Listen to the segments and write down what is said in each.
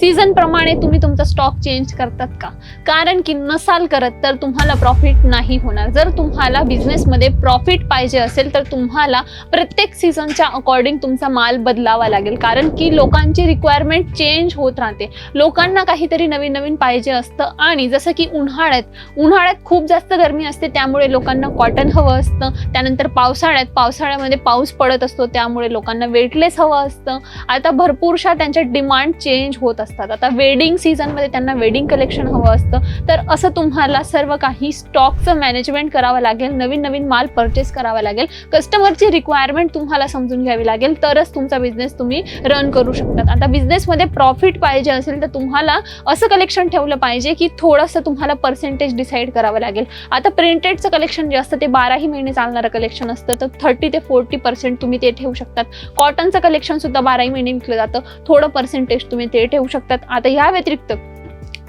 Season प्रमाणे तुम्ही तुमचा स्टॉक चेंज करतात का? कारण की नसाल करत तर तुम्हाला प्रॉफिट नाही होणार. जर तुम्हाला बिझनेसमध्ये प्रॉफिट पाहिजे असेल तर तुम्हाला प्रत्येक सीझनच्या अकॉर्डिंग तुमचा माल बदलावा लागेल. कारण की लोकांची रिक्वायरमेंट चेंज होत राहते. लोकांना काहीतरी नवीन नवीन पाहिजे असतं आणि जसं की उन्हाळ्यात उन्हाळ्यात खूप जास्त गरमी असते त्यामुळे लोकांना कॉटन हवं असतं. त्यानंतर पावसाळ्यात पावसाळ्यामध्ये पाऊस पडत असतो त्यामुळे लोकांना वेटलेस हवं असतं. आता भरपूरशा त्यांच्या डिमांड चेंज होत असतात. असतात. आता वेडिंग सीझनमध्ये त्यांना वेडिंग कलेक्शन हवं असतं. तर असं तुम्हाला सर्व काही स्टॉकचं मॅनेजमेंट करावं लागेल. नवीन नवीन माल परचेस करावा लागेल. कस्टमरची रिक्वायरमेंट तुम्हाला समजून घ्यावी लागेल. तरच तुमचा बिझनेस तुम्ही रन करू शकतात. आता बिझनेसमध्ये प्रॉफिट पाहिजे असेल तर तुम्हाला असं कलेक्शन ठेवलं पाहिजे की थोडंसं तुम्हाला पर्सेंटेज डिसाईड करावं लागेल. आता प्रिंटेडचं कलेक्शन जे असतं ते बाराही महिने चालणारं कलेक्शन असतं. तर थर्टी ते फोर्टी पर्सेंट तुम्ही ते ठेवू शकतात. कॉटनचं कलेक्शन सुद्धा बाराही महिने विकलं जातं. थोडं पर्सेंटेज तुम्ही ते ठेवू शकता. शकतात. आता या व्यतिरिक्त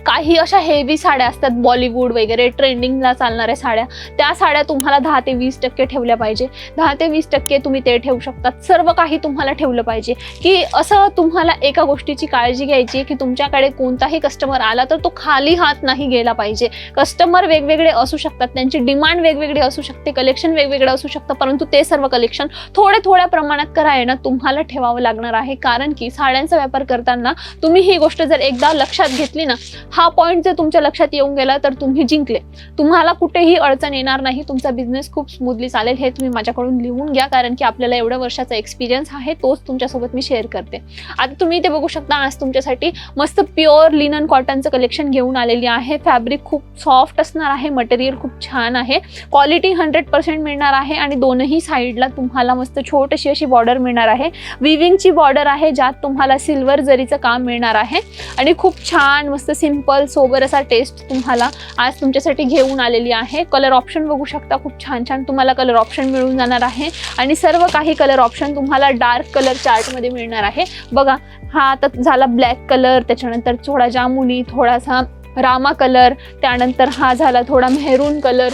काही अशा हेवी साड्या असतात बॉलिवूड वगैरे ट्रेंडिंगला चालणाऱ्या साड्या. त्या साड्या तुम्हाला दहा ते वीस टक्के ठेवल्या पाहिजे. दहा ते वीस टक्के तुम्ही ते ठेवू शकतात. सर्व काही तुम्हाला ठेवलं पाहिजे. की असं तुम्हाला एका गोष्टीची काळजी घ्यायची की तुमच्याकडे कोणताही कस्टमर आला तर तो खाली हात नाही गेला पाहिजे. कस्टमर वेगवेगळे असू शकतात. त्यांची डिमांड वेगवेगळी असू शकते. कलेक्शन वेगवेगळं असू शकतं. परंतु ते सर्व कलेक्शन थोड्या थोड्या प्रमाणात करायला तुम्हाला ठेवावं लागणार आहे. कारण की साड्यांचा व्यापार करताना तुम्ही ही गोष्ट जर एकदा लक्षात घेतली ना हा पॉईंट जर तुमच्या लक्षात येऊन गेला तर तुम्ही जिंकले. तुम्हाला कुठेही अडचण येणार नाही. तुमचा बिझनेस खूप स्मूथली चालेल हे तुम्ही माझ्याकडून लिहून घ्या कारण की आपल्याला एवढ्या वर्षाचा एक्सपिरियन्स आहे तोच तुमच्यासोबत मी शेअर करते. आता तुम्ही ते बघू शकता आज तुमच्यासाठी मस्त प्युअर लिनन कॉटनचं कलेक्शन घेऊन आलेली आहे. फॅब्रिक खूप सॉफ्ट असणार आहे मटेरियल खूप छान आहे. क्वालिटी हंड्रेड पर्सेंट मिळणार आहे आणि दोनही साईडला तुम्हाला मस्त छोटीशी अशी बॉर्डर मिळणार आहे. विविंगची बॉर्डर आहे ज्यात तुम्हाला सिल्वर जरीचं काम मिळणार आहे. आणि खूप छान मस्त सिंपल सोबर असा टेस्ट तुम्हाला आज तुमच्यासाठी घेऊन आलेली आहे. कलर ऑप्शन बघू शकता खूप छान छान तुम्हाला कलर ऑप्शन मिळून जाणार आहे. आणि सर्व काही कलर ऑप्शन तुम्हाला डार्क कलर चार्टमध्ये मिळणार आहे. बघा हा आता झाला ब्लॅक कलर त्याच्यानंतर थोडा जामुनी थोडासा रामा कलर त्यानंतर हा झाला थोडा मेहरून कलर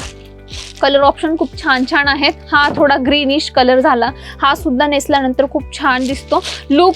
कलर ऑप्शन खूप छान छान आहेत. हा थोडा ग्रीनिश कलर झाला. हा सुद्धा नेसल्यानंतर खूप छान दिसतो. लुक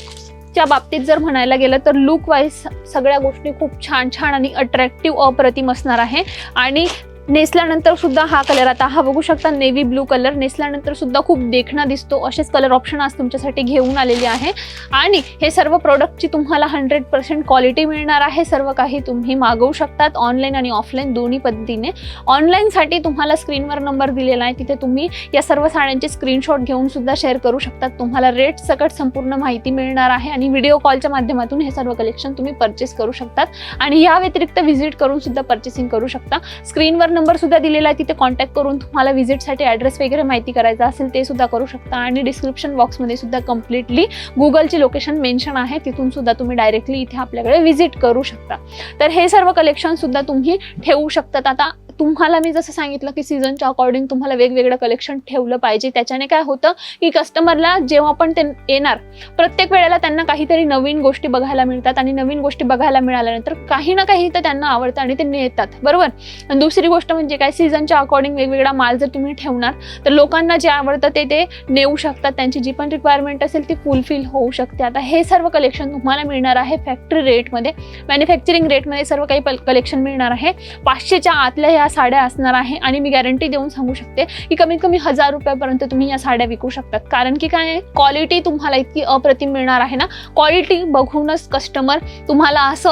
च्या बाबतीत जर म्हणायला गेलं तर लुक वाईज सगळ्या गोष्टी खूप छान छान आणि अट्रॅक्टिव्ह अप्रतिम असणार आहे. आणि नेसल्यानंतर सुद्धा हा कलर आता हा बघू शकता नेव्ही ब्लू कलर नेसल्यानंतर सुद्धा खूप देखणा दिसतो असेच कलर ऑप्शन आज तुमच्यासाठी घेऊन आलेले आहे. आणि हे सर्व प्रोडक्टची तुम्हाला हंड्रेड पर्सेंट क्वालिटी मिळणार आहे. सर्व काही तुम्ही मागवू शकतात ऑनलाईन आणि ऑफलाईन दोन्ही पद्धतीने. ऑनलाईनसाठी तुम्हाला स्क्रीनवर नंबर दिलेला आहे. तिथे तुम्ही या सर्व साड्यांचे स्क्रीनशॉट घेऊन सुद्धा शेअर करू शकतात. तुम्हाला रेट सकट संपूर्ण माहिती मिळणार आहे आणि व्हिडिओ कॉलच्या माध्यमातून हे सर्व कलेक्शन तुम्ही परचेस करू शकतात. आणि या व्यतिरिक्त व्हिजिट करून सुद्धा परचेसिंग करू शकता. स्क्रीनवर नंबर सुद्धा दिलेला आहे तिथे कॉन्टॅक्ट करून तुम्हाला व्हिजिटसाठी ॲड्रेस वगैरे माहिती करायचा असेल ते सुद्धा करू शकता. आणि डिस्क्रिप्शन बॉक्समध्ये सुद्धा कम्प्लिटली गुगलची लोकेशन मेन्शन आहे तिथून सुद्धा तुम्ही डायरेक्टली इथे आपल्याकडे व्हिजिट करू शकता. तर हे सर्व कलेक्शन सुद्धा तुम्ही ठेवू शकतात. आता तुम्हाला मी जसं सांगितलं की सीझनच्या अकॉर्डिंग तुम्हाला वेगवेगळं कलेक्शन ठेवलं पाहिजे. त्याच्याने काय होतं की कस्टमरला जेव्हा पण ते येणार प्रत्येक वेळेला त्यांना काहीतरी नवीन गोष्टी बघायला मिळतात आणि नवीन गोष्टी बघायला मिळाल्यानंतर काही ना काही तर त्यांना आवडतं आणि ते नेतात. बरोबर? आणि दुसरी गोष्ट म्हणजे काय? सीझनच्या अकॉर्डिंग वेगवेगळा माल जर तुम्ही ठेवणार तर लोकांना जे आवडतं ते ते नेऊ शकतात. त्यांची जी पण रिक्वायरमेंट असेल ती फुलफिल होऊ शकते. आता हे सर्व कलेक्शन तुम्हाला मिळणार आहे फॅक्टरी रेटमध्ये मॅन्युफॅक्चरिंग रेटमध्ये सर्व काही कलेक्शन मिळणार आहे. पाचशेच्या आतल्या ह्या साड्या असणार आहे आणि मी गॅरंटी देऊन सांगू शकते की कमीत कमी हजार रुपयापर्यंत तुम्ही या साड्या विकू शकतात. कारण की काय क्वालिटी तुम्हाला इतकी अप्रतिम मिळणार आहे ना. क्वालिटी बघूनच कस्टमर तुम्हाला असं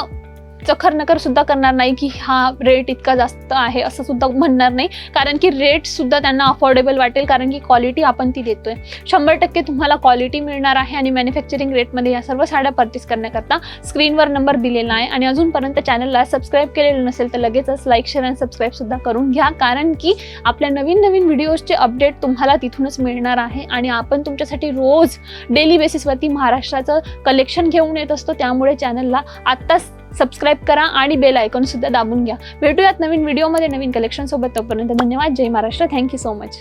चखर नकर सुद्धा करणार नाही की हा रेट इतका जास्त आहे असं सुद्धा म्हणणार नाही. कारण की रेट सुद्धा त्यांना अफोर्डेबल वाटेल कारण की क्वालिटी आपण ती देतोय. शंभर टक्के तुम्हाला क्वालिटी मिळणार आहे आणि मॅन्युफॅक्चरिंग रेटमध्ये या सर्व साड्या परचेस करण्याकरता स्क्रीनवर नंबर दिलेला आहे. आणि अजूनपर्यंत चॅनलला सबस्क्राईब केलेलं नसेल तर लगेचच लाईक शेअर आणि सबस्क्राईब सुद्धा करून घ्या. कारण की आपल्या नवीन नवीन व्हिडिओजचे अपडेट तुम्हाला तिथूनच मिळणार आहे. आणि आपण तुमच्यासाठी रोज डेली बेसिसवरती महाराष्ट्राचं कलेक्शन घेऊन येत असतो. त्यामुळे चॅनलला आत्ताच सबस्क्राईब करा आणि बेल आयकॉन सुद्धा दाबून घ्या. भेटूयात नवीन व्हिडिओमध्ये नवीन कलेक्शन सोबत. तोपर्यंत धन्यवाद. जय Maharashtra. Thank you so much